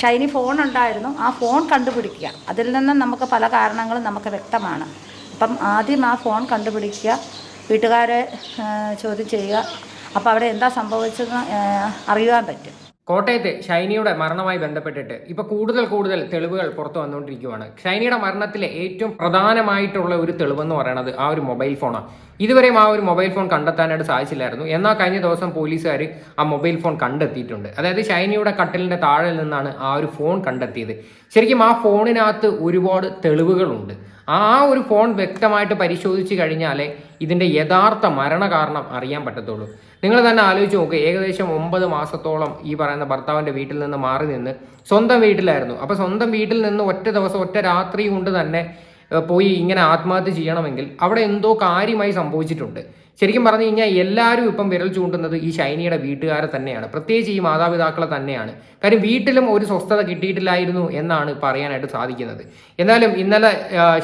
Shiny phone ഉണ്ടായിരുന്നു. ആ phone കണ്ടുപിടിക്കുക. അതിൽ നിന്ന് നമുക്ക് പല കാരണങ്ങളും നമുക്ക് വ്യക്തമാണ്. അപ്പം ആദ്യം ആ ഫോൺ കണ്ടുപിടിക്കുക. വീട്ടുകാരെ ചോദ്യം ചെയ്യുക. അപ്പോൾ അവിടെ എന്താ സംഭവിച്ചതെന്ന് അറിയുവാൻ പറ്റും. കോട്ടയത്ത് ഷൈനിയുടെ മരണവുമായി ബന്ധപ്പെട്ടിട്ട് ഇപ്പൊ കൂടുതൽ കൂടുതൽ തെളിവുകൾ പുറത്തു വന്നുകൊണ്ടിരിക്കുകയാണ് ഷൈനിയുടെ മരണത്തിലെ ഏറ്റവും പ്രധാനമായിട്ടുള്ള ഒരു തെളിവെന്ന് പറയുന്നത് ആ ഒരു മൊബൈൽ ഫോണാണ് ഇതുവരെയും ആ ഒരു മൊബൈൽ ഫോൺ കണ്ടെത്താനായിട്ട് സാധിച്ചില്ലായിരുന്നു. എന്നാൽ കഴിഞ്ഞ ദിവസം പോലീസുകാർ ആ മൊബൈൽ ഫോൺ കണ്ടെത്തിയിട്ടുണ്ട്. അതായത് ഷൈനിയുടെ കട്ടിലിന്റെ താഴെ നിന്നാണ് ആ ഒരു ഫോൺ കണ്ടെത്തിയത്. ശരിക്കും ആ ഫോണിനകത്ത് ഒരുപാട് തെളിവുകളുണ്ട്. ആ ഒരു ഫോൺ വ്യക്തമായിട്ട് പരിശോധിച്ച് കഴിഞ്ഞാലേ ഇതിന്റെ യഥാർത്ഥ മരണകാരണം അറിയാൻ പറ്റത്തുള്ളൂ. നിങ്ങൾ തന്നെ ആലോചിച്ച് നോക്ക് ഏകദേശം ഒമ്പത് മാസത്തോളം ഈ പറയുന്ന ഭർത്താവിന്റെ വീട്ടിൽ നിന്ന് മാറി നിന്ന് സ്വന്തം വീട്ടിലായിരുന്നു. അപ്പോൾ സ്വന്തം വീട്ടിൽ നിന്ന് ഒറ്റ ദിവസം ഒറ്റ രാത്രി കൊണ്ട് തന്നെ പോയി ഇങ്ങനെ ആത്മഹത്യ ചെയ്യണമെങ്കിൽ അവിടെ എന്തോ കാര്യമായി സംഭവിച്ചിട്ടുണ്ട്. ശരിക്കും പറഞ്ഞു കഴിഞ്ഞാൽ എല്ലാവരും ഇപ്പം വിരൽ ചൂണ്ടുന്നത് ഈ ഷൈനിയുടെ വീട്ടുകാരെ തന്നെയാണ്. പ്രത്യേകിച്ച് ഈ മാതാപിതാക്കളെ തന്നെയാണ്. കാര്യം വീട്ടിലും ഒരു സ്വസ്ഥത കിട്ടിയിട്ടില്ലായിരുന്നു എന്നാണ് പറയാനായിട്ട് സാധിക്കുന്നത്. എന്നാലും ഇന്നലെ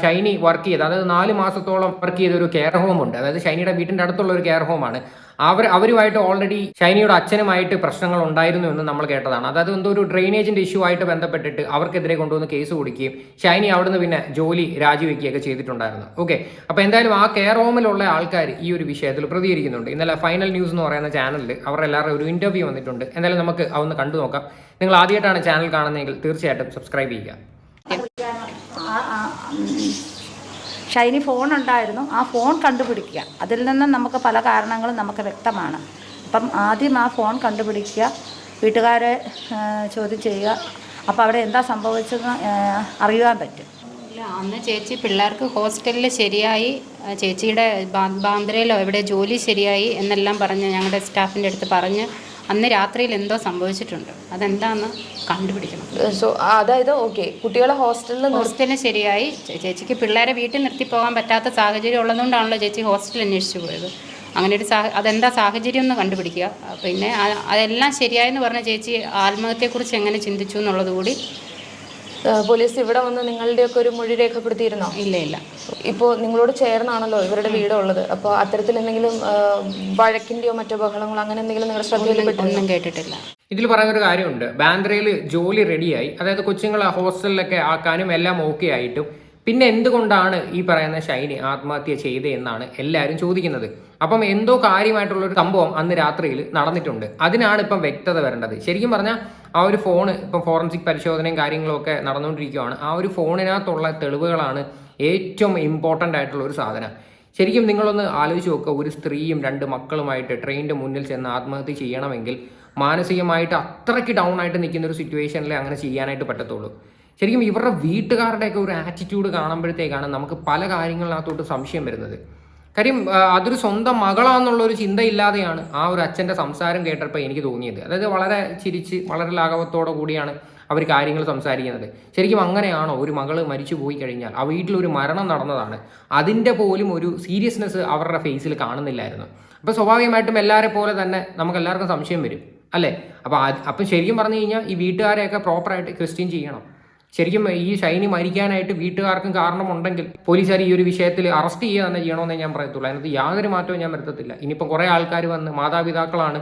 ഷൈനി വർക്ക് ചെയ്ത് അതായത് നാല് മാസത്തോളം വർക്ക് ചെയ്ത ഒരു കെയർ ഹോം ഉണ്ട്. അതായത് ഷൈനിയുടെ വീട്ടിന്റെ അടുത്തുള്ള ഒരു കെയർ ഹോമാണ് അവർ അവരുമായിട്ട് ഓൾറെഡി ഷൈനിയുടെ അച്ഛനുമായിട്ട് പ്രശ്നങ്ങൾ ഉണ്ടായിരുന്നു എന്ന് നമ്മൾ കേട്ടതാണ്. അതായത് എന്തോ ഒരു ഡ്രെയിനേജിന്റെ ഇഷ്യൂ ആയിട്ട് ബന്ധപ്പെട്ടിട്ട് അവർക്കെതിരെ കൊണ്ടുവന്ന് കേസ് കൊടുക്കുകയും ഷൈനി അവിടുന്ന് പിന്നെ ജോലി രാജിവെക്കുകയൊക്കെ ചെയ്തിട്ടുണ്ടായിരുന്നു. ഓക്കെ അപ്പോൾ എന്തായാലും ആ കെയർ ഹോമിലുള്ള ആൾക്കാർ ഈ ഒരു വിഷയത്തിൽ പ്രതികരിക്കുന്നുണ്ട്. ഇന്നലെ ഫൈനൽ ന്യൂസ് എന്ന് പറയുന്ന ചാനലിൽ അവരുടെ എല്ലാവരുടെ ഒരു ഇന്റർവ്യൂ വന്നിട്ടുണ്ട്. എന്തായാലും നമുക്ക് അതൊന്ന് കണ്ടു നോക്കാം. നിങ്ങൾ ആദ്യമായിട്ടാണ് ചാനൽ കാണുന്നതെങ്കിൽ തീർച്ചയായിട്ടും സബ്സ്ക്രൈബ് ചെയ്യുക. ഷൈനി ഫോൺ ഉണ്ടായിരുന്നു. ആ ഫോൺ കണ്ടുപിടിക്കുക. അതിൽ നിന്നും നമുക്ക് പല കാരണങ്ങളും നമുക്ക് വ്യക്തമാണ്. അപ്പം ആദ്യം ആ ഫോൺ കണ്ടുപിടിക്കുക. വീട്ടുകാരെ ചോദ്യം ചെയ്യുക. അപ്പോൾ അവിടെ എന്താ സംഭവിച്ചതെന്ന് അറിയുവാൻ പറ്റും. ഇല്ല അന്ന് ചേച്ചി പിള്ളേർക്ക് ഹോസ്റ്റലിൽ ശരിയായി ചേച്ചിയുടെ ബാന്ദ്രയിലോ എവിടെ ജോലി ശരിയായി എന്നെല്ലാം പറഞ്ഞ് ഞങ്ങളുടെ സ്റ്റാഫിന്റെ അടുത്ത് പറഞ്ഞ് അന്ന് രാത്രിയിൽ എന്തോ സംഭവിച്ചിട്ടുണ്ട്. അതെന്താന്ന് കണ്ടുപിടിക്കണം. സോ അതായത് ഓക്കെ കുട്ടികളെ ഹോസ്റ്റലിൽ ഹോസ്റ്റലിന് ശരിയായി. ചേച്ചിക്ക് പിള്ളേരെ വീട്ടിൽ നിർത്തി പോകാൻ പറ്റാത്ത സാഹചര്യം ഉള്ളതുകൊണ്ടാണല്ലോ ചേച്ചി ഹോസ്റ്റൽ അന്വേഷിച്ചു പോയത്. അങ്ങനെ ഒരു സാഹ അതെന്താ സാഹചര്യം ഒന്ന് കണ്ടുപിടിക്കുക. പിന്നെ അതെല്ലാം ശരിയായെന്ന് പറഞ്ഞ ചേച്ചി ആത്മഹത്യയെക്കുറിച്ച് എങ്ങനെ ചിന്തിച്ചു എന്നുള്ളത് കൂടി പോലീസ് ഇവിടെ വന്ന് നിങ്ങളുടെയൊക്കെ ഒരു മൊഴി രേഖപ്പെടുത്തിയിരുന്നോ? ഇല്ല ഇല്ല. ഇപ്പോൾ നിങ്ങളോട് ചേർന്നാണല്ലോ ഇവരുടെ വീട് ഉള്ളത് അപ്പോൾ അത്തരത്തിൽ എന്തെങ്കിലും വഴക്കിന്റെയോ മറ്റോ ബഹളങ്ങളോ അങ്ങനെ എന്തെങ്കിലും നിങ്ങളുടെ ശ്രദ്ധയിൽപ്പെട്ടിരുന്നോ ഒന്നും കേട്ടിട്ടില്ല. ഇതിൽ പറയുന്ന ഒരു കാര്യമുണ്ട്. ബാന്ദ്രയിൽ ജോലി റെഡിയായി അതായത് കൊച്ചുങ്ങളെ ഹോസ്റ്റലിലൊക്കെ ആക്കാനും എല്ലാം ഓക്കെ ആയിട്ടും. പിന്നെ എന്തുകൊണ്ടാണ് ഈ പറയുന്ന ഷൈനി ആത്മഹത്യ ചെയ്തത് എന്നാണ് എല്ലാവരും ചോദിക്കുന്നത്. അപ്പം എന്തോ കാര്യമായിട്ടുള്ള ഒരു സംഭവം അന്ന് രാത്രിയിൽ നടന്നിട്ടുണ്ട്. അതിനാണ് ഇപ്പം വ്യക്തത വരേണ്ടത്. ശരിക്കും പറഞ്ഞാൽ ആ ഒരു ഫോൺ ഇപ്പം ഫോറൻസിക് പരിശോധനയും കാര്യങ്ങളും ഒക്കെ നടന്നുകൊണ്ടിരിക്കുകയാണ് ആ ഒരു ഫോണിനകത്തുള്ള തെളിവുകളാണ് ഏറ്റവും ഇമ്പോർട്ടന്റ് ആയിട്ടുള്ള ഒരു സാധനം. ശരിക്കും നിങ്ങളൊന്ന് ആലോചിച്ച് നോക്കുക ഒരു സ്ത്രീയും രണ്ട് മക്കളുമായിട്ട് ട്രെയിനിന്റെ മുന്നിൽ ചെന്ന് ആത്മഹത്യ ചെയ്യണമെങ്കിൽ മാനസികമായിട്ട് അത്രയ്ക്ക് ഡൗൺ ആയിട്ട് നിൽക്കുന്ന ഒരു സിറ്റുവേഷനിൽ അങ്ങനെ ചെയ്യാനായിട്ട് പറ്റത്തുള്ളൂ. ശരിക്കും ഇവരുടെ വീട്ടുകാരുടെയൊക്കെ ഒരു ആറ്റിറ്റ്യൂഡ് കാണുമ്പോഴത്തേക്കാണ് നമുക്ക് പല കാര്യങ്ങളിനകത്തോട്ട് സംശയം വരുന്നത്. കാര്യം അതൊരു സ്വന്തം മകളാന്നുള്ള ഒരു ചിന്തയില്ലാതെയാണ് ആ ഒരു അച്ഛന്റെ സംസാരം കേട്ടപ്പോൾ എനിക്ക് തോന്നിയത്. അതായത് വളരെ ചിരിച്ച് വളരെ ലാഘവത്തോടെ കൂടിയാണ് അവർ കാര്യങ്ങൾ സംസാരിക്കുന്നത്. ശരിക്കും അങ്ങനെയാണോ ഒരു മകൾ മരിച്ചു പോയി കഴിഞ്ഞാൽ ആ വീട്ടിലൊരു മരണം നടന്നതാണ് അതിന്റെ പോലും ഒരു സീരിയസ്നെസ് അവരുടെ ഫേസിൽ കാണുന്നില്ലായിരുന്നു. അപ്പോൾ സ്വാഭാവികമായിട്ടും എല്ലാവരെ പോലെ തന്നെ നമുക്ക് എല്ലാവർക്കും സംശയം വരും. അല്ലേ? അപ്പോൾ അപ്പം ശരിക്കും പറഞ്ഞു കഴിഞ്ഞാൽ ഈ വീട്ടുകാരെയൊക്കെ പ്രോപ്പറായിട്ട് ക്രിസ്ത്യൻ ചെയ്യണം. ശരിക്കും ഈ ഷൈനി മരിക്കാനായിട്ട് വീട്ടുകാർക്കും കാരണമുണ്ടെങ്കിൽ പോലീസുകാർ ഈ ഒരു വിഷയത്തിൽ അറസ്റ്റ് ചെയ്യുക തന്നെ ചെയ്യണമെന്നേ ഞാൻ പറയത്തുള്ളൂ. അതിനകത്ത് യാതൊരു മാറ്റവും ഞാൻ വരുത്തത്തില്ല. ഇനിയിപ്പം കുറേ ആൾക്കാർ വന്ന് മാതാപിതാക്കളാണ്.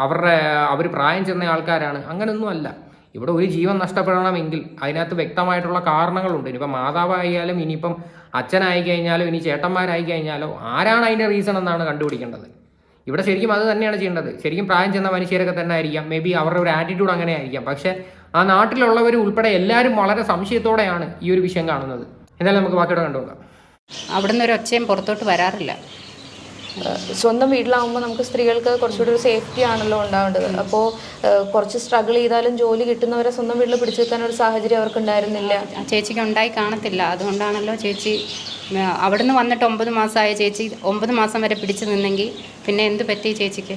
അവരുടെ അവർ പ്രായം ചെന്ന ആൾക്കാരാണ്. അങ്ങനെയൊന്നും അല്ല. ഇവിടെ ഒരു ജീവൻ നഷ്ടപ്പെടണമെങ്കിൽ അതിനകത്ത് വ്യക്തമായിട്ടുള്ള കാരണങ്ങളുണ്ട്. ഇനിയിപ്പം മാതാവായാലും ഇനിയിപ്പം അച്ഛനായി കഴിഞ്ഞാലോ ഇനി ചേട്ടന്മാരായി കഴിഞ്ഞാലോ ആരാണ് അതിന്റെ റീസൺ എന്നാണ് കണ്ടുപിടിക്കേണ്ടത്? ഇവിടെ ശരിക്കും അത് തന്നെയാണ് ചെയ്യേണ്ടത്. ശരിക്കും പ്രായം ചെന്ന മനുഷ്യരൊക്കെ തന്നെ ആയിരിക്കാം. മേ ബി അവരുടെ ഒരു ആറ്റിറ്റ്യൂഡ് അങ്ങനെ ആയിരിക്കാം പക്ഷേ ആ നാട്ടിലുള്ളവർ ഉൾപ്പെടെ എല്ലാവരും വളരെ സംശയത്തോടെയാണ് ഈ ഒരു വിഷയം കാണുന്നത്. എന്തായാലും നമുക്ക് ബാക്കിയോടെ അവിടെ നിന്ന് ഒരു ഒച്ചയും പുറത്തോട്ട് വരാറില്ല. സ്വന്തം വീട്ടിലാവുമ്പോൾ നമുക്ക് സ്ത്രീകൾക്ക് കുറച്ചുകൂടി ഒരു സേഫ്റ്റി ആണല്ലോ ഉണ്ടാവേണ്ടത്. അപ്പോൾ കുറച്ച് സ്ട്രഗിൾ ചെയ്താലും ജോലി കിട്ടുന്നവരെ സ്വന്തം വീട്ടിൽ പിടിച്ചു വെക്കാൻ ഒരു സാഹചര്യം അവർക്ക് ഉണ്ടായിരുന്നില്ല ആ ചേച്ചിക്ക് ഉണ്ടായി കാണത്തില്ല. അതുകൊണ്ടാണല്ലോ ചേച്ചി അവിടുന്ന് വന്നിട്ട് ഒമ്പത് മാസമായ ചേച്ചി ഒമ്പത് മാസം വരെ പിടിച്ചു നിന്നെങ്കിൽ പിന്നെ എന്ത് പറ്റി ചേച്ചിക്ക്?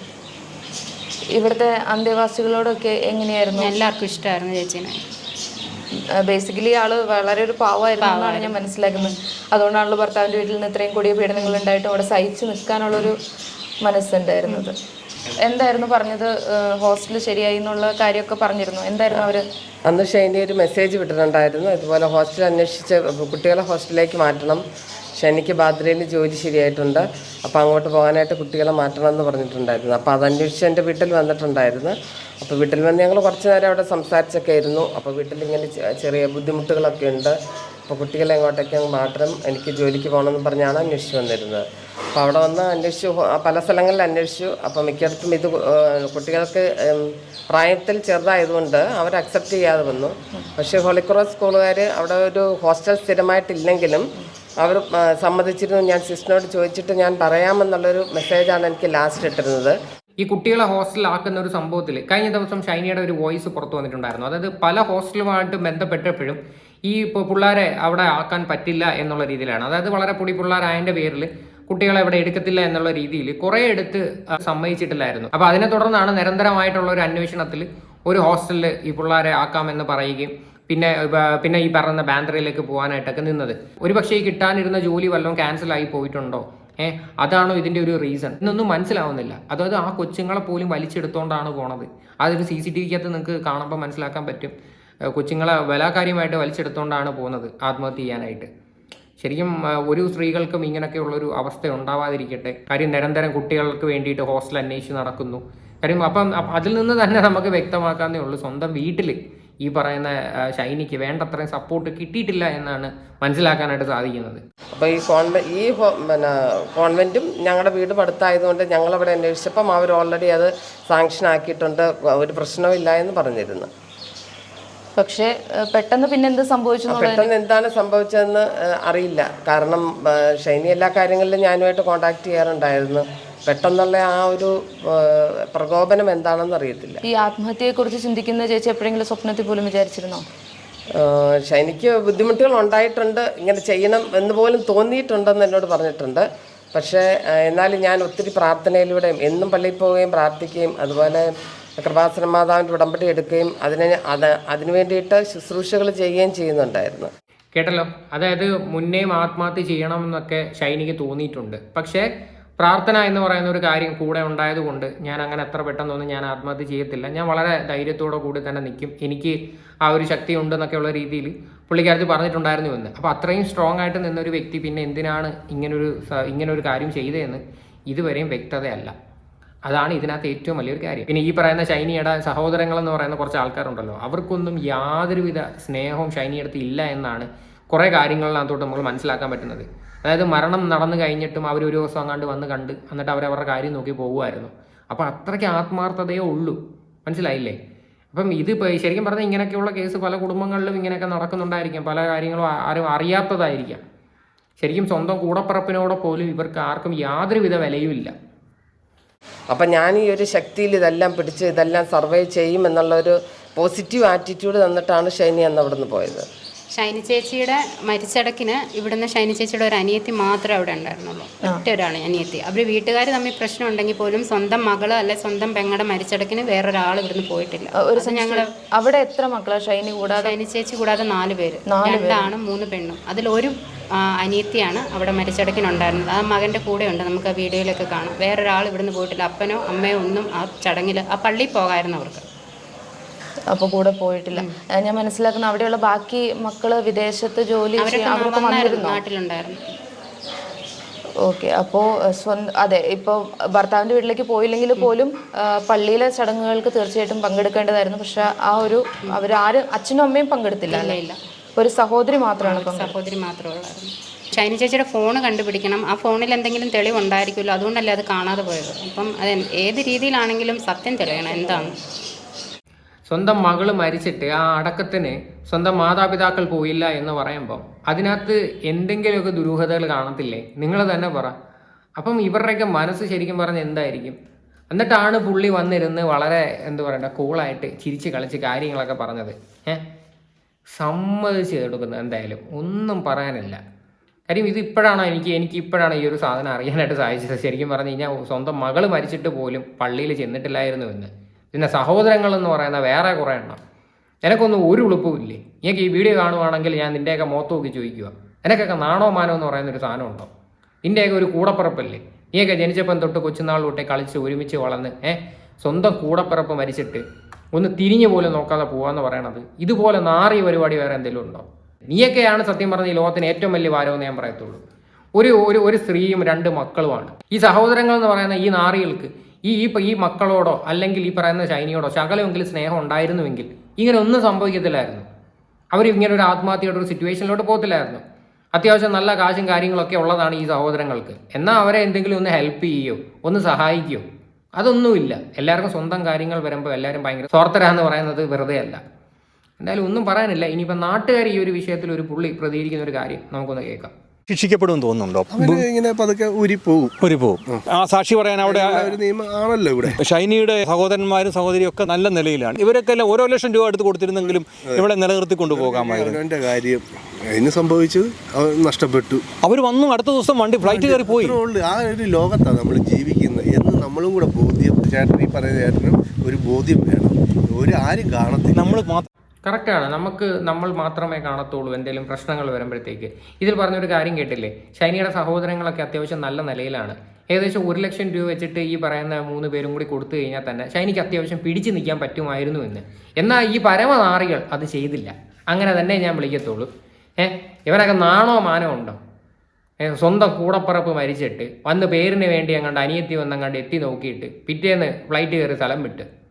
ഇവിടുത്തെ അന്തേവാസികളോടൊക്കെ എങ്ങനെയായിരുന്നു? എല്ലാവർക്കും ഇഷ്ടമായിരുന്നു ചേച്ചീനെ. ബേസിക്കലി ആൾ വളരെ ഒരു പാവമായിരുന്നു എന്നാണ് ഞാൻ മനസ്സിലാക്കുന്നത്. അതുകൊണ്ടാണല്ലോ ഭർത്താവിന്റെ വീട്ടിൽ നിന്ന് ഇത്രയും കൂടിയ പീഡനങ്ങൾ ഉണ്ടായിട്ട് അവിടെ സഹിച്ചു നിൽക്കാനുള്ളൊരു മനസ്സുണ്ടായിരുന്നത്. എന്തായിരുന്നു പറഞ്ഞത്? ഹോസ്റ്റൽ ശരിയായി എന്നുള്ള കാര്യമൊക്കെ പറഞ്ഞിരുന്നു? എന്തായിരുന്നു അവർ? അന്ന് ഷൈനി ഒരു മെസ്സേജ് വിട്ടിട്ടുണ്ടായിരുന്നു. അതുപോലെ ഹോസ്റ്റൽ അന്വേഷിച്ച് കുട്ടികളെ ഹോസ്റ്റലിലേക്ക് മാറ്റണം. ഷൈനിക്ക് ബാദ്രയിൽ ജോലി ശരിയായിട്ടുണ്ട്. അപ്പോൾ അങ്ങോട്ട് പോകാനായിട്ട് കുട്ടികളെ മാറ്റണമെന്ന് പറഞ്ഞിട്ടുണ്ടായിരുന്നു. അപ്പോൾ അതന്വേഷിച്ച് എന്റെ വീട്ടിൽ വന്നിട്ടുണ്ടായിരുന്നു. അപ്പോൾ വീട്ടിൽ വന്ന് ഞങ്ങൾ കുറച്ച് നേരം അവിടെ സംസാരിച്ചൊക്കെ ആയിരുന്നു. അപ്പോൾ വീട്ടിൽ ഇങ്ങനെ ചെറിയ ബുദ്ധിമുട്ടുകളൊക്കെ ഉണ്ട്. അപ്പോൾ കുട്ടികളെ എങ്ങോട്ടേക്ക് അങ്ങ് മാറ്റണം എനിക്ക് ജോലിക്ക് പോകണമെന്ന് പറഞ്ഞാണ് അന്വേഷിച്ച് വന്നിരുന്നത്. അപ്പോൾ അവിടെ വന്ന് അന്വേഷിച്ചു പല സ്ഥലങ്ങളിൽ അന്വേഷിച്ചു. അപ്പോൾ മിക്കയിടത്തും ഇത് കുട്ടികൾക്ക് പ്രായത്തിൽ ചെറുതായതുകൊണ്ട് അവർ അക്സെപ്റ്റ് ചെയ്യാതെ വന്നു. പക്ഷേ ഹോളിക്രോസ് സ്കൂളുകാർ അവിടെ ഒരു ഹോസ്റ്റൽ സ്ഥിരമായിട്ടില്ലെങ്കിലും അവർ സമ്മതിച്ചിരുന്നു. ഞാൻ സിസ്റ്ററിനോട് ചോദിച്ചിട്ട് ഞാൻ പറയാമെന്നുള്ളൊരു മെസ്സേജാണ് എനിക്ക് ലാസ്റ്റ് ഇട്ടിരുന്നത്. ഈ കുട്ടികളെ ഹോസ്റ്റലിൽ ആക്കുന്ന ഒരു സംഭവത്തിൽ കഴിഞ്ഞ ദിവസം ഷൈനിയുടെ ഒരു വോയിസ് പുറത്തു വന്നിട്ടുണ്ടായിരുന്നു. അതായത് പല ഹോസ്റ്റലുമായിട്ട് ബന്ധപ്പെട്ടപ്പോഴും ഈ ഇപ്പോൾ പിള്ളേരെ അവിടെ ആക്കാൻ പറ്റില്ല എന്നുള്ള രീതിയിലാണ്. അതായത് വളരെ പൊടി പിള്ളേരായതിന്റെ പേരിൽ കുട്ടികളെ ഇവിടെ എടുക്കത്തില്ല എന്നുള്ള രീതിയിൽ കുറേ എടുത്ത് സമ്മതിച്ചിട്ടില്ലായിരുന്നു. അപ്പോൾ അതിനെ തുടർന്നാണ് നിരന്തരമായിട്ടുള്ള ഒരു അന്വേഷണത്തിൽ ഒരു ഹോസ്റ്റലിൽ ഈ പിള്ളേരെ ആക്കാമെന്ന് പറയുകയും പിന്നെ പിന്നെ ഈ പറഞ്ഞ ബാന്ദ്രയിലേക്ക് പോകാനായിട്ടൊക്കെ നിന്നത്. ഒരുപക്ഷേ ഈ കിട്ടാനിരുന്ന ജോലി വല്ലതും ക്യാൻസൽ ആയി പോയിട്ടുണ്ടോ? ഏ അതാണോ ഇതിന്റെ ഒരു റീസൺ? ഇന്നൊന്നും മനസ്സിലാവുന്നില്ല. അതായത് ആ കൊച്ചുങ്ങളെ പോലും വലിച്ചെടുത്തോണ്ടാണ് പോണത്. അതൊരു സി സി ടി വിക്കകത്ത് നിങ്ങൾക്ക് കാണുമ്പോൾ മനസ്സിലാക്കാൻ പറ്റും. കൊച്ചുങ്ങളെ ബലാകാര്യമായിട്ട് വലിച്ചെടുത്തോണ്ടാണ് പോകുന്നത് ആത്മഹത്യ ചെയ്യാനായിട്ട്. ശരിക്കും ഒരു സ്ത്രീകൾക്കും ഇങ്ങനെയൊക്കെയുള്ളൊരു അവസ്ഥ ഉണ്ടാവാതിരിക്കട്ടെ. കാര്യം നിരന്തരം കുട്ടികൾക്ക് വേണ്ടിയിട്ട് ഹോസ്റ്റൽ അന്വേഷിച്ച് നടക്കുന്നു. കാര്യം അപ്പം അതിൽ നിന്ന് തന്നെ നമുക്ക് വ്യക്തമാക്കാന്നേ ഉള്ളൂ. സ്വന്തം വീട്ടിൽ ഈ പറയുന്ന ഷൈനിക്ക് വേണ്ടത്രയും സപ്പോർട്ട് കിട്ടിയിട്ടില്ല എന്നാണ് മനസ്സിലാക്കാനായിട്ട് സാധിക്കുന്നത്. അപ്പോൾ ഈ കോൺവെ ഈ പിന്നെ കോൺവെന്റും ഞങ്ങളുടെ വീട് അടുത്തായതുകൊണ്ട് ഞങ്ങളവിടെ അന്വേഷിച്ചപ്പം അവർ ഓൾറെഡി അത് സാങ്ഷൻ ആക്കിയിട്ടുണ്ട്. ഒരു പ്രശ്നവും ഇല്ല എന്ന് പറഞ്ഞിരുന്നു. പക്ഷേ പെട്ടെന്ന് പിന്നെ എന്ത് സംഭവിച്ചു പെട്ടെന്ന് എന്താണ് സംഭവിച്ചതെന്ന് അറിയില്ല. കാരണം ഷൈനി എല്ലാ കാര്യങ്ങളിലും ഞാനുമായിട്ട് കോണ്ടാക്ട് ചെയ്യാറുണ്ടായിരുന്നു. പെട്ടെന്നുള്ള ആ ഒരു പ്രകോപനം എന്താണെന്ന് അറിയത്തില്ല. ഈ ആത്മഹത്യയെ കുറിച്ച് ചിന്തിക്കുന്ന ചേച്ചി എപ്പോഴെങ്കിലും സ്വപ്നത്തിൽ പോലും വിചാരിച്ചിരുന്നോ? ഷൈനിക്ക് ബുദ്ധിമുട്ടുകൾ ഉണ്ടായിട്ടുണ്ട്. ഇങ്ങനെ ചെയ്യണം എന്ന് പോലും തോന്നിയിട്ടുണ്ടെന്ന് എന്നോട് പറഞ്ഞിട്ടുണ്ട്. പക്ഷേ എന്നാലും ഞാൻ ഒത്തിരി പ്രാർത്ഥനയിലൂടെയും എന്നും പള്ളിയിൽ പോവുകയും പ്രാർത്ഥിക്കുകയും അതുപോലെ കൃപാസന മാതാവിന്റെ ഉടമ്പടി എടുക്കുകയും അതിന് അത് അതിനു വേണ്ടിയിട്ട് ശുശ്രൂഷകൾ ചെയ്യുകയും ചെയ്യുന്നുണ്ടായിരുന്നു. കേട്ടല്ലോ? അതായത് മുന്നേയും ആത്മഹത്യ ചെയ്യണം എന്നൊക്കെ ഷൈനിക്ക് തോന്നിയിട്ടുണ്ട്. പക്ഷേ പ്രാർത്ഥന എന്ന് പറയുന്ന ഒരു കാര്യം കൂടെ ഉണ്ടായതുകൊണ്ട് ഞാൻ അങ്ങനെ എത്ര പെട്ടെന്നൊന്നും ഞാൻ ആത്മഹത്യ ചെയ്യത്തില്ല. ഞാൻ വളരെ ധൈര്യത്തോടെ കൂടി തന്നെ നിൽക്കും. എനിക്ക് ആ ഒരു ശക്തി ഉണ്ടെന്നൊക്കെയുള്ള രീതിയിൽ പുള്ളിക്കാരത്തി പറഞ്ഞിട്ടുണ്ടായിരുന്നു എന്ന്. അപ്പോൾ അത്രയും സ്ട്രോങ് ആയിട്ട് നിന്നൊരു വ്യക്തി പിന്നെ എന്തിനാണ് ഇങ്ങനൊരു ഇങ്ങനൊരു കാര്യം ചെയ്തതെന്ന് ഇതുവരെയും വ്യക്തതയല്ല. അതാണ് ഇതിനകത്ത് ഏറ്റവും വലിയൊരു കാര്യം. പിന്നെ ഈ പറയുന്ന ഷൈനിയുടെ സഹോദരങ്ങളെന്ന് പറയുന്ന കുറച്ച് ആൾക്കാരുണ്ടല്ലോ അവർക്കൊന്നും യാതൊരുവിധ സ്നേഹവും ഷൈനിയടുത്ത് ഇല്ല എന്നാണ് കുറേ കാര്യങ്ങളിനകത്തോട്ട് നമ്മൾ മനസ്സിലാക്കാൻ പറ്റുന്നത്. അതായത് മരണം നടന്നു കഴിഞ്ഞിട്ടും അവർ ഒരു ദിവസം അങ്ങാണ്ട് വന്ന് കണ്ട് എന്നിട്ട് അവരവരുടെ കാര്യം നോക്കി പോകുമായിരുന്നു അപ്പോൾ അത്രയ്ക്ക് ആത്മാർത്ഥതയേ ഉള്ളൂ. മനസ്സിലായില്ലേ? അപ്പം ഇത് ശരിക്കും പറഞ്ഞാൽ ഇങ്ങനെയൊക്കെയുള്ള കേസ് പല കുടുംബങ്ങളിലും ഇങ്ങനെയൊക്കെ നടക്കുന്നുണ്ടായിരിക്കാം. പല കാര്യങ്ങളും ആരും അറിയാത്തതായിരിക്കാം. ശരിക്കും സ്വന്തം കൂടപ്പിറപ്പിനോടെ പോലും ഇവർക്ക് ആർക്കും യാതൊരു വിധ വിലയുമില്ല. അപ്പം ഞാൻ ഈ ഒരു ശക്തിയിൽ ഇതെല്ലാം പിടിച്ച് ഇതെല്ലാം സർവൈവ് ചെയ്യും എന്നുള്ള ഒരു പോസിറ്റീവ് ആറ്റിറ്റ്യൂഡ് തന്നിട്ടാണ് ഷൈനി അന്ന് അവിടെ നിന്ന് പോയത്. ഷൈനി ചേച്ചിയുടെ മരിച്ചടക്കിന് ഇവിടുന്ന് ഷൈനി ചേച്ചിയുടെ ഒരു അനിയത്തി മാത്രമേ അവിടെ ഉണ്ടായിരുന്നുള്ളൂ. ഒറ്റ ഒരാൾ അനിയത്തി. അവർ വീട്ടുകാർ തമ്മിൽ പ്രശ്നം ഉണ്ടെങ്കിൽ പോലും സ്വന്തം മകൾ അല്ലെ സ്വന്തം പെങ്ങളുടെ മരിച്ചടക്കിന് വേറൊരാൾ ഇവിടുന്ന് പോയിട്ടില്ല. ഒരു ഞങ്ങൾ അവിടെ എത്ര മക്കളാ? ഷൈനി കൂടാതെ? ഷൈനി ചേച്ചി കൂടാതെ നാല് പേര്. രണ്ടാണും മൂന്ന് പെണ്ണും. അതിലൊരു ഒരു അനിയത്തിയാണ് അവിടെ മരിച്ചടക്കിനുണ്ടായിരുന്നത് ആ മകന്റെ കൂടെ ഉണ്ട് നമുക്ക് ആ വീഡിയോയിലൊക്കെ കാണാം. വേറൊരാൾ ഇവിടുന്ന് പോയിട്ടില്ല. അപ്പനോ അമ്മയോ ഒന്നും ആ ചടങ്ങിൽ ആ പള്ളിയിൽ പോകായിരുന്നു അവർക്ക്. അപ്പൊ കൂടെ പോയിട്ടില്ല. ഞാൻ മനസ്സിലാക്കുന്ന അവിടെയുള്ള ബാക്കി മക്കൾ വിദേശത്ത് ജോലി ചെയ്യാൻ അവരൊക്കെ നാട്ടിലുണ്ടായിരുന്നു. ഓക്കെ അപ്പോൾ സ്വന്തം അതെ ഇപ്പോൾ ഭർത്താവിന്റെ വീട്ടിലേക്ക് പോയില്ലെങ്കിൽ പോലും പള്ളിയിലെ ചടങ്ങുകൾക്ക് തീർച്ചയായിട്ടും പങ്കെടുക്കേണ്ടതായിരുന്നു. പക്ഷെ ആ ഒരു അവരാരും അച്ഛനും അമ്മയും പങ്കെടുത്തില്ല അല്ലേ? ഇല്ല. ഒരു സഹോദരി മാത്രമാണ് സഹോദരി മാത്രമേ ഷൈനി ചേച്ചിയുടെ ഫോൺ കണ്ടുപിടിക്കണം. ആ ഫോണിൽ എന്തെങ്കിലും തെളിവുണ്ടായിരിക്കുമല്ലോ. അതുകൊണ്ടല്ലേ അത് കാണാതെ പോയത്. അപ്പം അത് ഏത് രീതിയിലാണെങ്കിലും സത്യം തെളിയണം. എന്താണ്? സ്വന്തം മകൾ മരിച്ചിട്ട് ആ അടക്കത്തിന് സ്വന്തം മാതാപിതാക്കൾ പോയില്ല എന്ന് പറയുമ്പോൾ അതിനകത്ത് എന്തെങ്കിലുമൊക്കെ ദുരൂഹതകൾ കാണത്തില്ലേ? നിങ്ങൾ തന്നെ പറ. അപ്പം ഇവരുടെയൊക്കെ മനസ്സ് ശരിക്കും പറഞ്ഞ എന്തായിരിക്കും? എന്നിട്ടാണ് പുള്ളി വന്നിരുന്ന് വളരെ എന്താ പറയണ്ട കൂളായിട്ട് ചിരിച്ച് കളിച്ച് കാര്യങ്ങളൊക്കെ പറഞ്ഞത്. ഏഹ് സമ്മതിച്ച് കൊടുക്കുന്നത് എന്തായാലും ഒന്നും പറയാനില്ല. കാര്യം ഇത് ഇപ്പോഴാണ് എനിക്ക് എനിക്ക് ഇപ്പോഴാണ് ഈ ഒരു സാധനം അറിയാനായിട്ട് സാധിച്ചത്? ശരിക്കും പറഞ്ഞു കഴിഞ്ഞാൽ സ്വന്തം മകൾ മരിച്ചിട്ട് പോലും പള്ളിയിൽ ചെന്നിട്ടില്ലായിരുന്നു എന്ന്. പിന്നെ സഹോദരങ്ങൾ എന്ന് പറയുന്ന വേറെ കുറേ എണ്ണം. എനക്കൊന്നും ഒരു ഉളുപ്പും ഇല്ലേ? എനിക്ക് ഈ വീഡിയോ കാണുവാണെങ്കിൽ ഞാൻ നിന്റെയൊക്കെ മുഖത്ത് നോക്കി ചോദിക്കുക എനിക്കൊക്കെ നാണോ മാനോ എന്ന് പറയുന്ന ഒരു സാധനം ഉണ്ടോ? നിന്റെയൊക്കെ ഒരു കൂടപ്പിറപ്പല്ലേ? നീയൊക്കെ ജനിച്ചപ്പം തൊട്ട് കൊച്ചുനാൾ തൊട്ടേ കളിച്ച് ഒരുമിച്ച് വളർന്ന് ഏഹ് സ്വന്തം കൂടപ്പിറപ്പ് മരിച്ചിട്ട് ഒന്ന് തിരിഞ്ഞു പോലും നോക്കാതെ പോവാന്ന് പറയണത് ഇതുപോലെ നാറിയ പരിപാടി വേറെ എന്തെങ്കിലും ഉണ്ടോ? നീയൊക്കെയാണ് സത്യം പറഞ്ഞ ഈ ലോകത്തിന് ഏറ്റവും വലിയ ഭാരമെന്ന് ഞാൻ പറയത്തുള്ളൂ. ഒരു ഒരു ഒരു സ്ത്രീയും രണ്ട് മക്കളുമാണ്. ഈ സഹോദരങ്ങൾ എന്ന് പറയുന്ന ഈ നാറികൾക്ക് ഈ ഈ മക്കളോടോ അല്ലെങ്കിൽ ഈ പറയുന്ന ചൈനയോടോ ശകലമെങ്കിലും സ്നേഹം ഉണ്ടായിരുന്നുവെങ്കിൽ ഇങ്ങനെ ഒന്നും സംഭവിക്കത്തില്ലായിരുന്നു. അവർ ഇങ്ങനെ ഒരു ആത്മഹത്യയുടെ ഒരു സിറ്റുവേഷനിലോട്ട് പോകത്തില്ലായിരുന്നു. അത്യാവശ്യം നല്ല കാശും കാര്യങ്ങളൊക്കെ ഉള്ളതാണ് ഈ സഹോദരങ്ങൾക്ക്. എന്നാൽ അവരെ എന്തെങ്കിലും ഒന്ന് ഹെൽപ്പ് ചെയ്യോ? ഒന്ന് സഹായിക്കുകയോ അതൊന്നുമില്ല. എല്ലാവർക്കും സ്വന്തം കാര്യങ്ങൾ വരുമ്പോൾ എല്ലാവരും ഭയങ്കര സ്വാർത്ഥരാന്ന് പറയുന്നത് വെറുതെ അല്ല. എന്തായാലും ഒന്നും പറയാനില്ല. ഇനിയിപ്പോൾ നാട്ടുകാർ ഈ ഒരു വിഷയത്തിൽ ഒരു പുള്ളി പ്രതികരിക്കുന്ന ഒരു കാര്യം നമുക്കൊന്ന് കേൾക്കാം. ശിക്ഷിക്കപ്പെടുമെന്ന് തോന്നുന്നുണ്ടോ? ഇങ്ങനെ പതുക്കെ ഉരി പോകും ഉരി പോകും ആ സാക്ഷി പറയാൻ അവിടെ ആണല്ലോ ഇവിടെ. ഷൈനിയുടെ സഹോദരന്മാരും സഹോദരിയും ഒക്കെ നല്ല നിലയിലാണ്. ഇവരൊക്കെ എല്ലാം ഓരോ ലക്ഷം രൂപ എടുത്ത് കൊടുത്തിരുന്നെങ്കിലും ഇവിടെ നിലനിർത്തി കൊണ്ടുപോകാമായിരുന്നു അവനവന്റെ കാര്യം. അതിന് സംഭവിച്ചത് അവൻ നഷ്ടപ്പെട്ടു. അവർ വന്നു അടുത്ത ദിവസം വണ്ടി ഫ്ലൈറ്റ് കയറി പോയി ആ ഒരു ലോകത്താണ് നമ്മൾ ജീവിക്കുന്നത്. എന്ന് നമ്മളും കൂടെ ബോധ്യം. ചേട്ടൻ ഈ പറയുന്ന ചേട്ടനും ഒരു ബോധ്യം വേണം. ഒരു ആരും കാണത്തില്ല. നമ്മൾ മാത്രം കറക്റ്റാണ്. നമുക്ക് നമ്മൾ മാത്രമേ കാണത്തുള്ളൂ എന്തെങ്കിലും പ്രശ്നങ്ങൾ വരുമ്പോഴത്തേക്ക്. ഇതിൽ പറഞ്ഞൊരു കാര്യം കേട്ടില്ലേ? ഷൈനിയുടെ സഹോദരങ്ങളൊക്കെ അത്യാവശ്യം നല്ല നിലയിലാണ്. ഏകദേശം ഒരു ലക്ഷം രൂപ വെച്ചിട്ട് ഈ പറയുന്ന മൂന്ന് പേരും കൂടി കൊടുത്തു കഴിഞ്ഞാൽ തന്നെ ഷൈനിക്ക് അത്യാവശ്യം പിടിച്ചു നിൽക്കാൻ പറ്റുമായിരുന്നു എന്ന്. എന്നാൽ ഈ പരമനാറികൾ അത് ചെയ്തില്ല. അങ്ങനെ തന്നെ ഞാൻ വിളിക്കത്തുള്ളൂ. ഏഹ് ഇവനൊക്കെ നാണോ മാനോ ഉണ്ടോ? ഏ, സ്വന്തം കൂടപ്പറപ്പ് മരിച്ചിട്ട് വന്ന് പേരിന് വേണ്ടി അങ്ങാണ്ട് അനിയത്തി വന്നങ്ങാണ്ട് എത്തി നോക്കിയിട്ട് പിറ്റേന്ന് ഫ്ലൈറ്റ് കയറി സ്ഥലം വിട്ട്.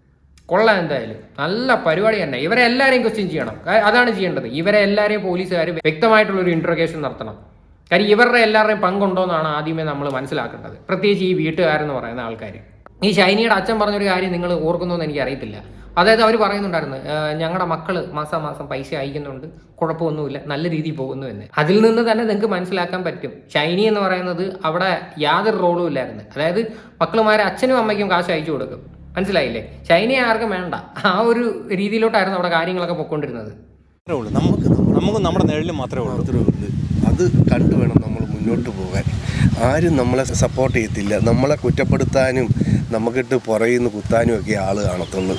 കൊള്ളാം എന്തായാലും. നല്ല പരിപാടി തന്നെ. ഇവരെ എല്ലാവരെയും ക്വസ്റ്റ്യൻ ചെയ്യണം. അതാണ് ചെയ്യേണ്ടത്. ഇവരെ എല്ലാവരെയും പോലീസുകാർ വ്യക്തമായിട്ടുള്ള ഒരു ഇൻട്രോഗേഷൻ നടത്തണം. കാര്യം ഇവരുടെ എല്ലാവരുടെയും പങ്കുണ്ടോയെന്നാണ് ആദ്യമേ നമ്മൾ മനസ്സിലാക്കേണ്ടത്. പ്രത്യേകിച്ച് ഈ വീട്ടുകാരെന്ന് പറയുന്ന ആൾക്കാർ ഈ ഷൈനിയുടെ അച്ഛൻ പറഞ്ഞൊരു കാര്യം നിങ്ങൾ ഓർക്കുന്നോന്ന് എനിക്ക് അറിയത്തില്ല. അതായത് അവർ പറയുന്നുണ്ടായിരുന്നു ഞങ്ങളുടെ മക്കൾ മാസം മാസം പൈസ അയക്കുന്നുണ്ട്. കുഴപ്പമൊന്നുമില്ല. നല്ല രീതിയിൽ പോകുന്നു എന്ന്. അതിൽ നിന്ന് തന്നെ നിങ്ങൾക്ക് മനസ്സിലാക്കാൻ പറ്റും. ഷൈനി എന്ന് പറയുന്നത് അവിടെ യാതൊരു റോളും ഇല്ലായിരുന്നു. അതായത് മക്കളുമാരെ അച്ഛനും അമ്മയ്ക്കും കാശ് അയച്ചു കൊടുക്കും. മനസ്സിലായില്ലേ? ചൈനയെ ആർക്കും വേണ്ട. ആ ഒരു രീതിയിലോട്ടായിരുന്നു അവിടെ കാര്യങ്ങളൊക്കെ പൊക്കൊണ്ടിരുന്നത്. നമുക്ക് നമുക്ക് നമ്മുടെ നിഴലിൽ മാത്രമേ ഉള്ളൂ. അത് കണ്ടു വേണം നമ്മൾ മുന്നോട്ട് പോകാൻ. ആരും നമ്മളെ സപ്പോർട്ട് ചെയ്യത്തില്ല. നമ്മളെ കുറ്റപ്പെടുത്താനും നമുക്കിട്ട് പുറയുന്ന കുത്താനും ഒക്കെ ആൾ കാണത്തുള്ളൂ.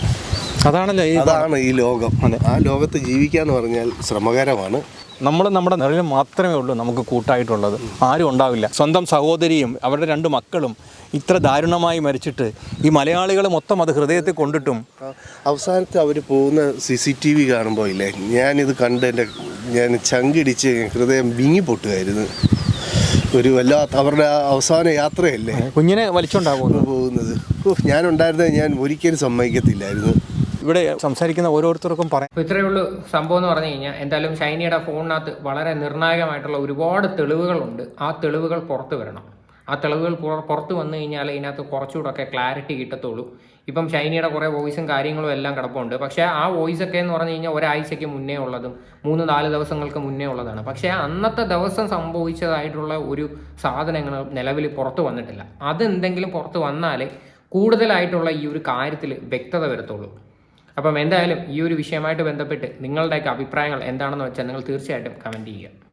അതാണല്ലോ ഈ അതാണ് ഈ ലോകം. ആ ലോകത്ത് ജീവിക്കാന്ന് പറഞ്ഞാൽ ശ്രമകരമാണ്. നമ്മൾ നമ്മുടെ നിഴലിൽ മാത്രമേ ഉള്ളൂ നമുക്ക് കൂട്ടായിട്ടുള്ളത്. ആരും ഉണ്ടാവില്ല. സ്വന്തം സഹോദരിയും അവരുടെ രണ്ട് മക്കളും ഇത്ര ദാരുണമായി മരിച്ചിട്ട് ഈ മലയാളികൾ മൊത്തം അത് ഹൃദയത്തിൽ കൊണ്ടിട്ടും. അവസാനത്തെ അവർ പോകുന്ന സി സി ടി വി കാണുമ്പോൾ ഇല്ലേ ഞാനിത് കണ്ട് എന്റെ ഞാൻ ചങ്കിടിച്ച് ഹൃദയം വിങ്ങി പൊട്ടുമായിരുന്നു ഒരു വല്ലാത്ത അവരുടെ ആ അവസാന യാത്രയല്ലേ? കുഞ്ഞിനെ വലിച്ചുണ്ടാകുന്നു പോകുന്നത്. ഞാനുണ്ടായിരുന്നത് ഞാൻ ഒരിക്കലും സമ്മതിക്കത്തില്ലായിരുന്നു. ഇവിടെ സംസാരിക്കുന്ന ഓരോരുത്തർക്കും പറയാം. ഇത്രയേ ഉള്ളൂ സംഭവം എന്ന് പറഞ്ഞു കഴിഞ്ഞാൽ എന്തായാലും ഷൈനിയുടെ ഫോണിനകത്ത് വളരെ നിർണായകമായിട്ടുള്ള ഒരുപാട് തെളിവുകളുണ്ട്. ആ തെളിവുകൾ പുറത്തു വരണം. ആ തെളിവുകൾ പുറ- പുറത്ത് വന്നു കഴിഞ്ഞാൽ ഇതിനകത്ത് കുറച്ചുകൂടെ ഒക്കെ ക്ലാരിറ്റി കിട്ടത്തുള്ളൂ. ഇപ്പം ഷൈനിയുടെ കുറേ വോയിസും കാര്യങ്ങളും എല്ലാം കിടപ്പുണ്ട്. പക്ഷേ ആ വോയിസ് ഒക്കെ എന്ന് പറഞ്ഞു കഴിഞ്ഞാൽ ഒരാഴ്ചയ്ക്ക് മുന്നേ ഉള്ളതും മൂന്ന് നാല് ദിവസങ്ങൾക്ക് മുന്നേ ഉള്ളതാണ്. പക്ഷേ അന്നത്തെ ദിവസം സംഭവിച്ചതായിട്ടുള്ള ഒരു സാധനങ്ങൾ നിലവിൽ പുറത്ത് വന്നിട്ടില്ല. അതെന്തെങ്കിലും പുറത്ത് വന്നാലേ കൂടുതലായിട്ടുള്ള ഈ ഒരു കാര്യത്തിൽ വ്യക്തത വരത്തുള്ളൂ. അപ്പം എന്തായാലും ഈ ഒരു വിഷയമായിട്ട് ബന്ധപ്പെട്ട് നിങ്ങളുടെയൊക്കെ അഭിപ്രായങ്ങൾ എന്താണെന്ന് വെച്ചാൽ നിങ്ങൾ തീർച്ചയായിട്ടും കമന്റ് ചെയ്യുക.